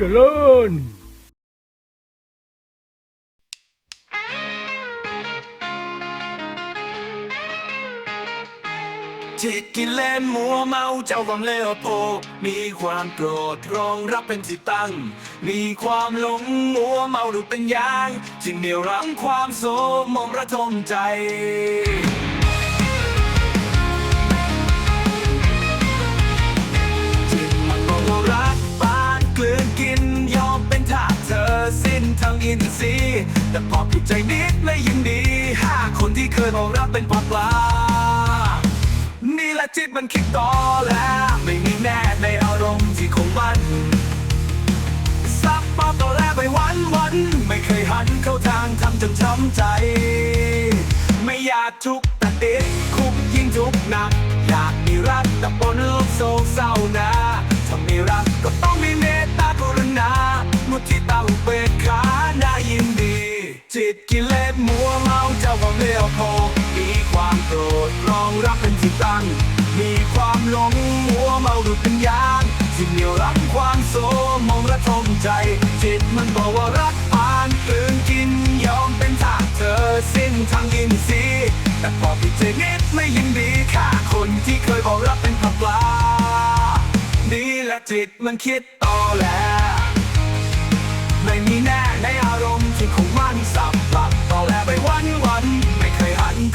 วัสดีท่านผู้เจริญจิตกิเล่นมัวเมาเจ้าความเลวโพมีความโกรธรองรับเป็นที่ตั้ง มีความหลงมัวเมาดูเป็นยาง จึงเหนี่ยวรั้งความโสมมระทมใจ ทั้งอินทรีแต่พอผิดใจนิดไม่ยังดีห้าคนที่เคยบอกรักเป็นปลาปลา นี่แหละจิตมันคิดต่อแล้วไม่มีแน่ในอารมณ์ที่คงมันซับมาต่อแรกไปวันวันไม่เคยหันเข้าทางทำจนช้ำใจ ไม่อยากทุกข์แต่ติดคุกยิ่งทุกข์หนัก อยากมีรักแต่ปนโลกโศกเศร้านะถ้ามีรักก็ต้อง โกรธรองรับเป็นที่ตั้ง มีความหลงมัวเมาดูดเป็นยางที่งเหนียวรั้งความโสมองระทมใจ จิตมันบอกว่ารักปานกลืนกินยอมเป็นทาสเธอสิ้นทางอินทรีย์แต่พอผิดใจนิดไม่ยินดีฆ่าคนที่เคยบอกรักเป็นผักปลานี่แหละจิตมันคิดต่อแล้วไม่มีแน่ในอารมณ์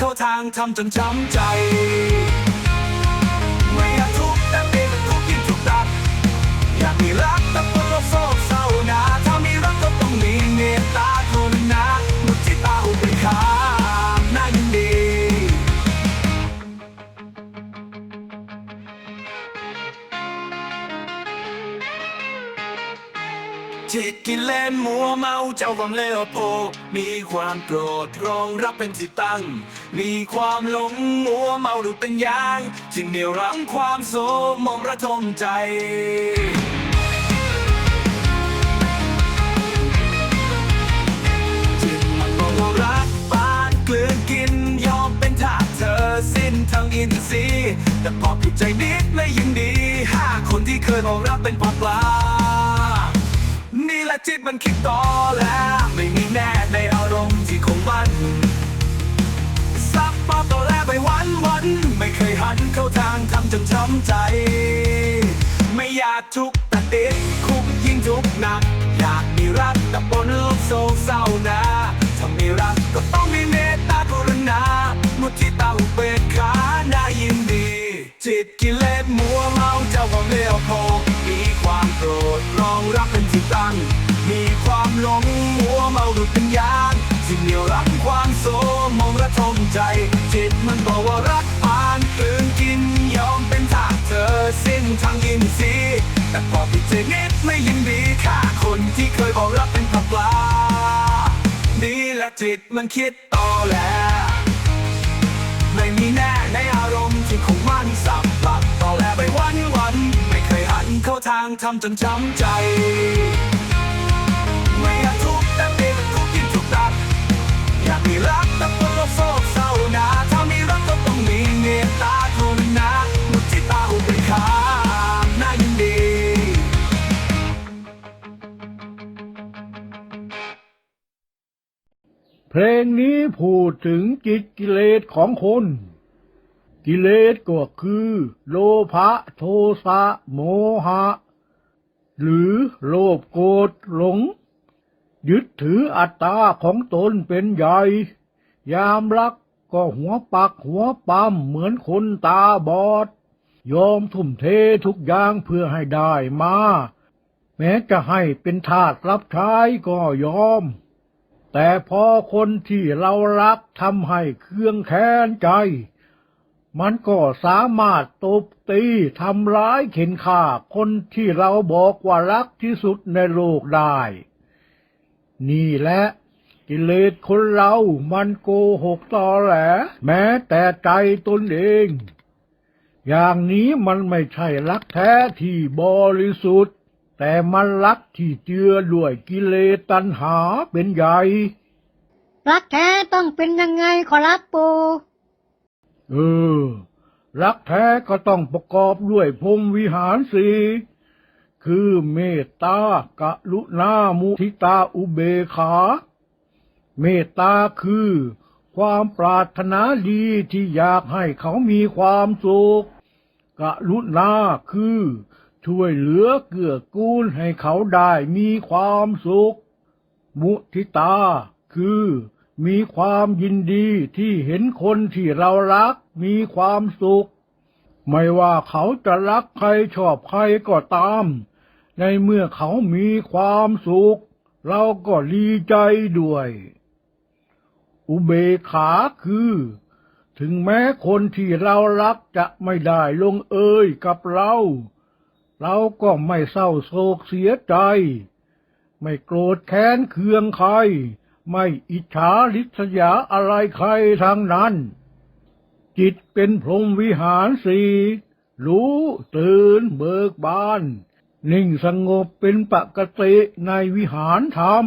เข้าทางทำจนช้ำใจ ไม่อยากทุกข์แต่เป็นทุกข์ยิ่งทุกข์ตัดอยากมีรัก จิตกิเลนมัวเมาเจ้าความเลวโพมีความโกรธรองรับเป็นที่ตั้ง มีความหลงมัวเมาดูเป็นยางจึงเหนี่ยวรั้งความโสมมระทมใจจิตมันบอกว่ารักปานเกลือนกินยอมเป็นทาสเธอสิ้นทั้งอินทรีย์แต่พอผิดใจนิดไม่ยินดีห้าคนที่เคยบอกรักเป็นปลาปลา จิตมันคิดต่อแล้ว ไม่มีแน่ในอารมณ์ที่คงมันซับมาต่อแล้วไปวันวัน ไม่เคยหันเข้าทางทำจนช้ำใจ ไม่อยากทุกข์แต่ติดคุกยิ่งทุกข์หนัก อยากมีรักแต่ปนโลกโศกเศร้านะถ้ามีรักก็ต้องมีเมตตากรุณามุทิตาอุเบกขาน่ายินดี จิตกิเลสมัวเมาเจ้าความเลวโพมีความโกรธรองรับเป็นที่ตั้ง มีความหลงมัวเมาดุดเป็นยางสิ่งเหนียวรั้งความโสมองระทมใจ จิตมันบอกว่ารักปานกลืนกินยอมเป็นทาสเธอสิ้นทางอินทรีย์แต่พอผิดใจนิดไม่ยินดีฆ่าคนที่เคยบอกรักเป็นผักปลานี่แหละจิตมันคิดต่อแล้วไม่มีแน่ในอารมณ์ที่คงมั่นสับหลับต่อแล้วไปวันวัน ไม่เคยหันเข้าทางทำจนช้ำใจ รักต่ปนโลกโศกเศร้านะถ้ามีรักก็ต้องมีเมตตากรุณามุทิตาอุเบกขาน่ายินดีเพลงนี้พูดถึงจิตกิเลสของคน กิเลสก็คือ โลภะโทสะโมหะ หรือโลภโกรธหลง ยึดถืออัตตาของตนเป็นใหญ่ ยามรักก็หัวปักหัวปั๊มเหมือนคนตาบอด ยอมทุ่มเททุกอย่างเพื่อให้ได้มา แม้จะให้เป็นทาสรับใช้ก็ยอม แต่พอคนที่เรารักทำให้เครื่องแค้นใจ มันก็สามารถตบตีทำร้ายเข็นฆ่าคนที่เราบอกว่ารักที่สุดในโลกได้ นี่แหละกิเลสคนเรามันโกหกตอแหลแม้แต่ใจตนเอง อย่างนี้มันไม่ใช่รักแท้ที่บริสุทธิ์ แต่มันรักที่เจือด้วยกิเลสตัณหาเป็นใหญ่ รักแท้ต้องเป็นยังไงขอรับปูเออ รักแท้ก็ต้องประกอบด้วยพรหมวิหารสี คือเมตตากรุณามุทิตาอุเบกขา เมตตาคือ ความปรารถนาดีที่อยากให้เขามีความสุขกรุณาคือ ช่วยเหลือเกื้อกูลให้เขาได้มีความสุข มุทิตา คือ มีความยินดีที่เห็นคนที่เรารักมีความสุข ไม่ว่าเขาจะรักใครชอบใครก็ตาม ในเมื่อเขามีความสุข เราก็ดีใจด้วย อุเบกขาคือ ถึงแม้คนที่เรารักจะไม่ได้ลงเอยกับเรา เราก็ไม่เศร้าโศกเสียใจ ไม่โกรธแค้นเคืองใคร ไม่อิจฉาริษยาอะไรใครทางนั้น จิตเป็นพรหมวิหารสีรู้ตื่นเบิกบาน นิ่งสงบเป็นปกติในวิหารธรรม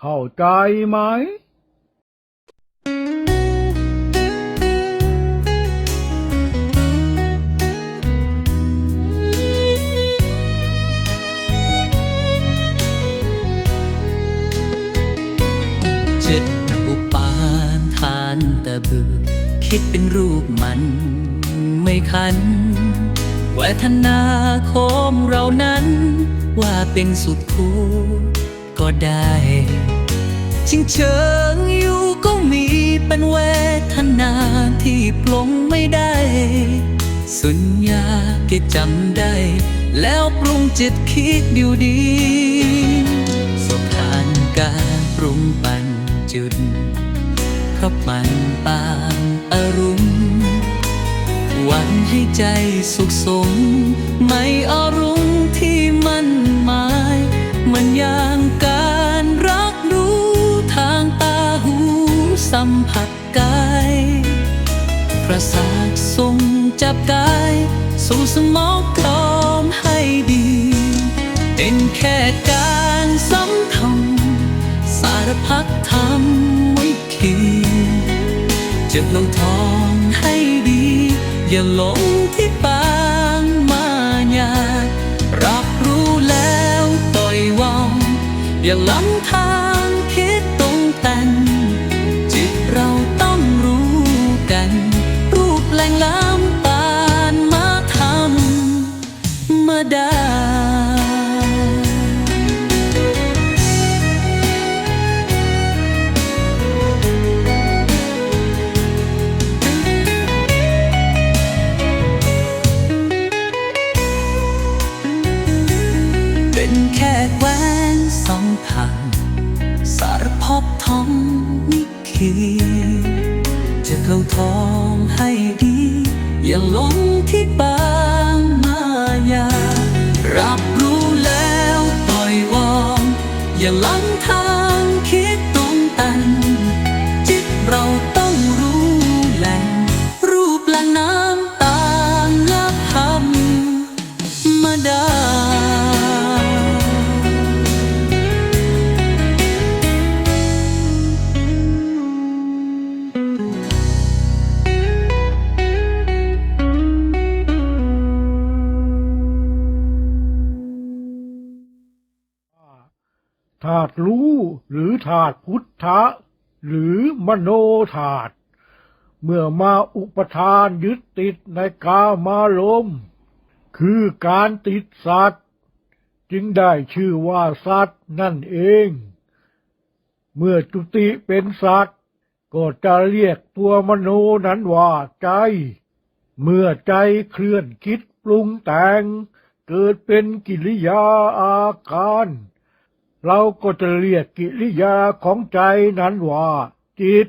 เข้าใจไหมจิตอุปาทานตะบึกคิดเป็นรูปมันไม่คัน เวทนาคมเรานั้น ว่าเป็นสุดคู่ก็ได้ชิงเชิงอยู่ก็มีเป็นเวทนาที่ปลงไม่ได้ สุญญาเก็จำได้ แล้วปรุงจิตคิดอยู่ดีสบผ่านการปรุงปันจุดเพราะมันปา ให้ใจสุขสม ไม่อารมณ์ที่มันหมาย มันอย่างการรักรู้ทางตาหูสัมผัสกายประสาททรงจับกาย สู่สมองพร้อมให้ดี เป็นแค่การสัมผัสสารพัดทำวิคีเจะลงทองให้ดี อย่าหลงที่ปางมายารับรู้แล้วต่อยวองอย่าล้ำทาง บทองนิคีจะเข้าทองให้ดี อย่าหลงที่บางมายา รับรู้แล้วปล่อยวางอย่าลัง ธาตุรู้หรือธาตุพุทธะ หรือมโนธาตุเมื่อมาอุปทานยึดติดในกามารมคือการติดสัตว์ จึงได้ชื่อว่าสัตว์นั่นเอง เมื่อจุติเป็นสัตว์ ก็จะเรียกตัวมโนนั้นว่าใจ เมื่อใจเคลื่อนคิดปรุงแต่ง เกิดเป็นกิริยาอาการ เราก็จะเรียกกิริยาของใจนั้นว่าจิต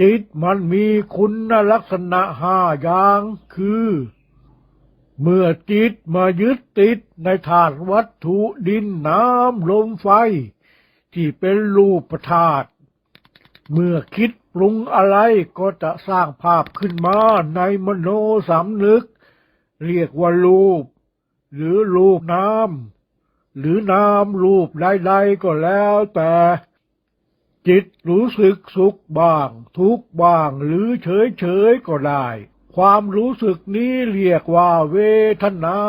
จิตมันมีคุณลักษณะห้าอย่างคือ เมื่อจิตมายึดติดในธาตุวัตถุดินน้ำลมไฟ ที่เป็นรูปธาตุเมื่อคิดปรุงอะไรก็จะสร้างภาพขึ้นมาในมโนสำนึก เรียกว่ารูป หรือรูปน้ำ หรือนามรูปใดๆก็แล้วแต่ จิตรู้สึกสุขบ้าง ทุกบ้างหรือเฉยๆก็ได้ ความรู้สึกนี้เรียกว่าเวทนา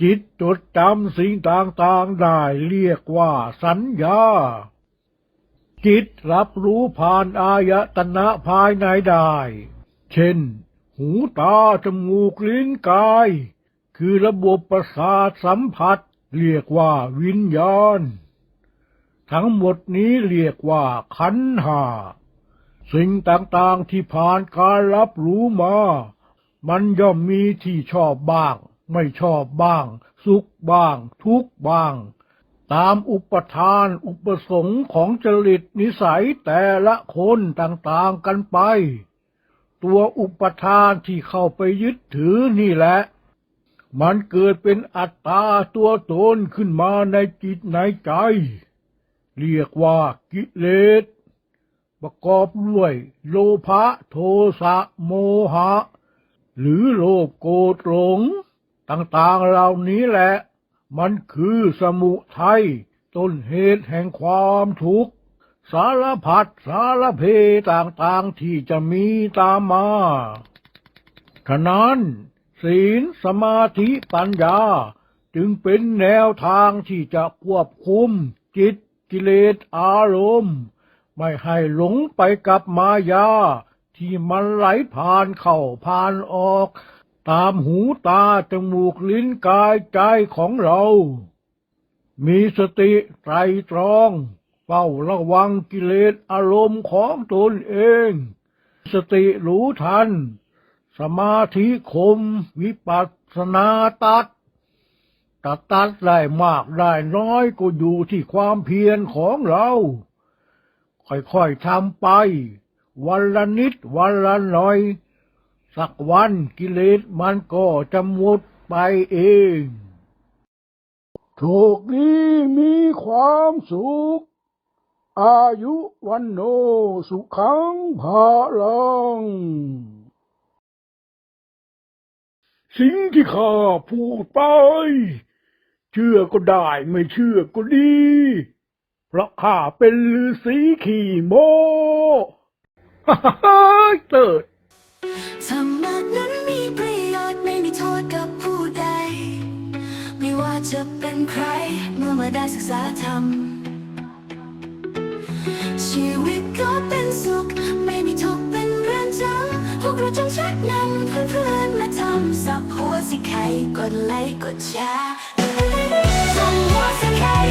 จิตจดจำสิ่งต่างๆได้เรียกว่าสัญญา จิตรับรู้ผ่านอายตนะภายในได้ เช่น หูตาจมูกลิ้นกายคือระบบประสาทสัมผัส เรียกว่าวิญญาณ ทั้งหมดนี้เรียกว่าขันธ์ห้าสิ่งต่างๆที่ผ่านการรับรู้มา มันย่อมมีที่ชอบบ้าง ไม่ชอบบ้าง สุขบ้าง ทุกข์บ้าง ตามอุปทานอุปสงค์ของจริตนิสัยแต่ละคนต่างๆกันไป ตัวอุปทานที่เข้าไปยึดถือนี่แหละ มันเกิดเป็นอัตตาตัวตนขึ้นมาในจิตในใจ เรียกว่ากิเลส ประกอบด้วยโลภะโทสะโมหะ หรือโลภโกรธหลงต่างๆเหล่านี้แหละ มันคือสมุทัยต้นเหตุแห่งความทุกข์ สารพัดสารเพต่างๆที่จะมีตามมา ฉะนั้น ศีลสมาธิปัญญา จึงเป็นแนวทางที่จะควบคุม จิตกิเลสอารมณ์ ไม่ให้หลงไปกับมายา ที่มันไหลผ่านเข้าผ่านออก ตามหูตาจมูกลิ้นกายใจของเรา มีสติไตรตรองเฝ้าระวังกิเลสอารมณ์ของตนเอง สติรู้ทัน สมาธิคม วิปัสสนาตัดตัดตัดได้มากได้น้อยก็อยู่ที่ความเพียรของเรา ค่อยๆทำไป วันละนิดวันละหน่อย สักวันกิเลสมันก็จะหมดไปเองโชคดีมีความสุข อายุวันโนสุขังภาลัง สิ่งที่ข้าพูดไป เชื่อก็ได้ไม่เชื่อก็ดี เพราะข้าเป็นฤาษีขี่โมฮ่าฮ่าฮ่าเติดธรรมะนั้นมีประโยชน์ไม่มีโทษกับผู้ใด ไม่ว่าจะเป็นใครเมื่อมาได้ศึกษาธรรม ชีวิตก็เป็นสุขไม่มีทุกข์ จงชักนำเพื่อนๆมาทำสับหัวสิใครกดไลค์กดแชร์สับหัวสิใคร